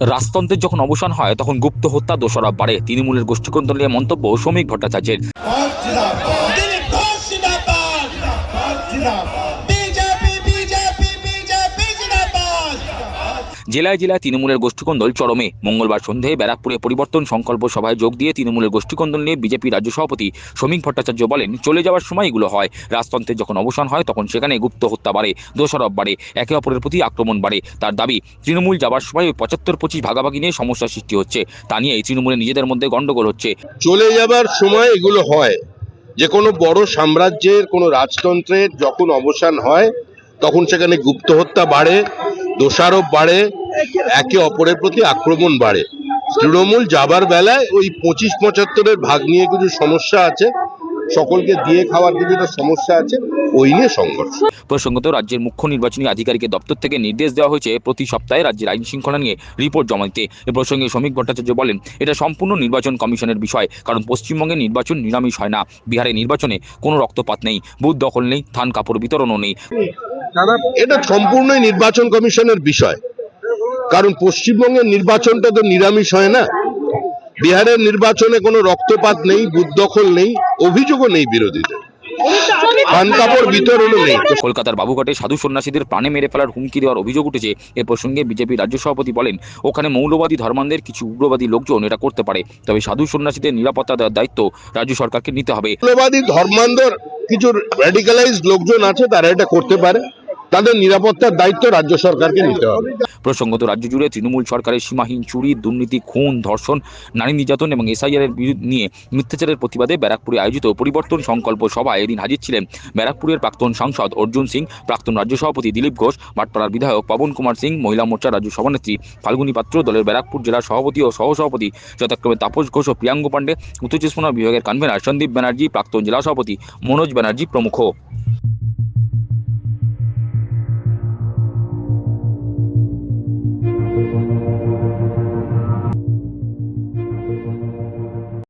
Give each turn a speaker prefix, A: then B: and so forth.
A: রাজতন্ত্রের যখন অবসান হয়, তখন গুপ্ত হত্যা দোষারোপ বাড়ে তৃণমূলের গোষ্ঠীকন্দল নিয়ে মন্তব্য শ্রমিক ভট্টাচার্যের। জেলায় জেলায় তৃণমূলের গোষ্ঠীকন্দল চরমে। মঙ্গলবার সন্ধ্যায় ব্যারাকপুরে পরিবর্তন সংকল্প সভায় যোগ দিয়ে তৃণমূলের গোষ্ঠীকন্দল নিয়ে বিজেপি রাজ্য সভাপতি শ্রমিক ভট্টাচার্য বলেন, চলে যাওয়ার সময় এগুলো হয়। রাজতন্ত্রের যখন অবসান হয়, তখন সেখানে গুপ্ত হত্যা বাড়ে, দোষারোপ বাড়ে, একে অপরের প্রতি আক্রমণ বাড়ে। তার দাবি, তৃণমূল যাবার সময় ওই পঁচাত্তর পঁচিশ ভাগাভাগি নিয়ে সমস্যার সৃষ্টি হচ্ছে। তা নিয়ে এই তৃণমূলের নিজেদের মধ্যে গন্ডগোল হচ্ছে।
B: চলে যাবার সময় এগুলো হয়। যে কোনো বড় সাম্রাজ্যের, কোনো রাজতন্ত্রের যখন অবসান হয়, তখন সেখানে গুপ্ত হত্যা বাড়ে। দোষারোপ বাড়ে, একে অপরের প্রতি আক্রমণ বাড়ে। তৃণমূল যাবার বেলায় ওই পঁচিশ পঁচাত্তরের ভাগ নিয়ে কিছু সমস্যা আছে, সকলকে দিয়ে খাওয়ার কিছুটা সমস্যা আছে, ওই নিয়ে সংঘর্ষ।
A: প্রসঙ্গত রাজ্যের মুখ্য নির্বাচনী আধিকারিকের দপ্তর থেকে নির্দেশ দেওয়া হয়েছে, প্রতি সপ্তাহে রাজ্যের আইন শৃঙ্খলা নিয়ে রিপোর্ট জমা দিতে। এ প্রসঙ্গে শ্রমিক ভট্টাচার্য বলেন, এটা সম্পূর্ণ নির্বাচন কমিশনের বিষয়, কারণ পশ্চিমবঙ্গে নির্বাচন নিরামিষ হয় না। বিহারে নির্বাচনে কোনো রক্তপাত নেই, বুথ দখল নেই, থান কাপড় বিতরণও নেই।
B: এটা সম্পূর্ণই নির্বাচন কমিশনের বিষয়। কারণ পশ্চিমবঙ্গের নির্বাচনটা তো নিরামিষ হয় না। বিহারের নির্বাচনে কোনো রক্তপাত নেই বুথ দখল নেই অভিযোগও নেই বিরোধীদের।
A: কলকাতার বাবুঘাটে সাধু সন্ন্যাসীদের প্রাণে মেরে ফেলার হুমকি দেওয়ার অভিযোগ উঠেছে। এ প্রসঙ্গে বিজেপি রাজ্য সভাপতি বলেন ওখানে মৌলবাদী ধর্মান্ধের কিছু উগ্রবাদী লোকজন এটা করতে পারে। তবে সাধু সন্ন্যাসীদের নিরাপত্তা দেওয়ার দায়িত্ব রাজ্য সরকারকে নিতে হবে।
B: মৌলবাদী ধর্মান্ধর কিছু র্যাডিকালাইজড লোকজন আছে তারা এটা করতে পারে। তাদের নিরাপত্তার দায়িত্ব রাজ্য সরকারকে নিতে হবে।
A: প্রসঙ্গত রাজ্য জুড়ে তৃণমূল সরকারের সীমাহীন চুরি, দুর্নীতি, খুন, ধর্ষণ, নারী নির্যাতন এবং এসআইআর এর নিয়ে মিথ্যাচারের প্রতিবাদে ব্যারাকপুরে আয়োজিত পরিবর্তন সংকল্প সভায় এদিন হাজির ছিলেন ব্যারাকপুরের প্রাক্তন সাংসদ অর্জুন সিং, প্রাক্তন রাজ্য সভাপতি দিলীপ ঘোষ ভাটপাড়ার বিধায়ক পবন কুমার সিং, মহিলা মোর্চা রাজ্য সভানেত্রী ফাল্গুনী পাত্র, দলের ব্যারাকপুর জেলার সভাপতি ও সহসভাপতি যথাক্রমে তাপস ঘোষ ও প্রিয়াঙ্গ পাণ্ডে, উত্তর চব্বিশ বিভাগের কনভেনার সন্দীপ ব্যানার্জি, প্রাক্তন জেলা সভাপতি মনোজ ব্যানার্জি প্রমুখ।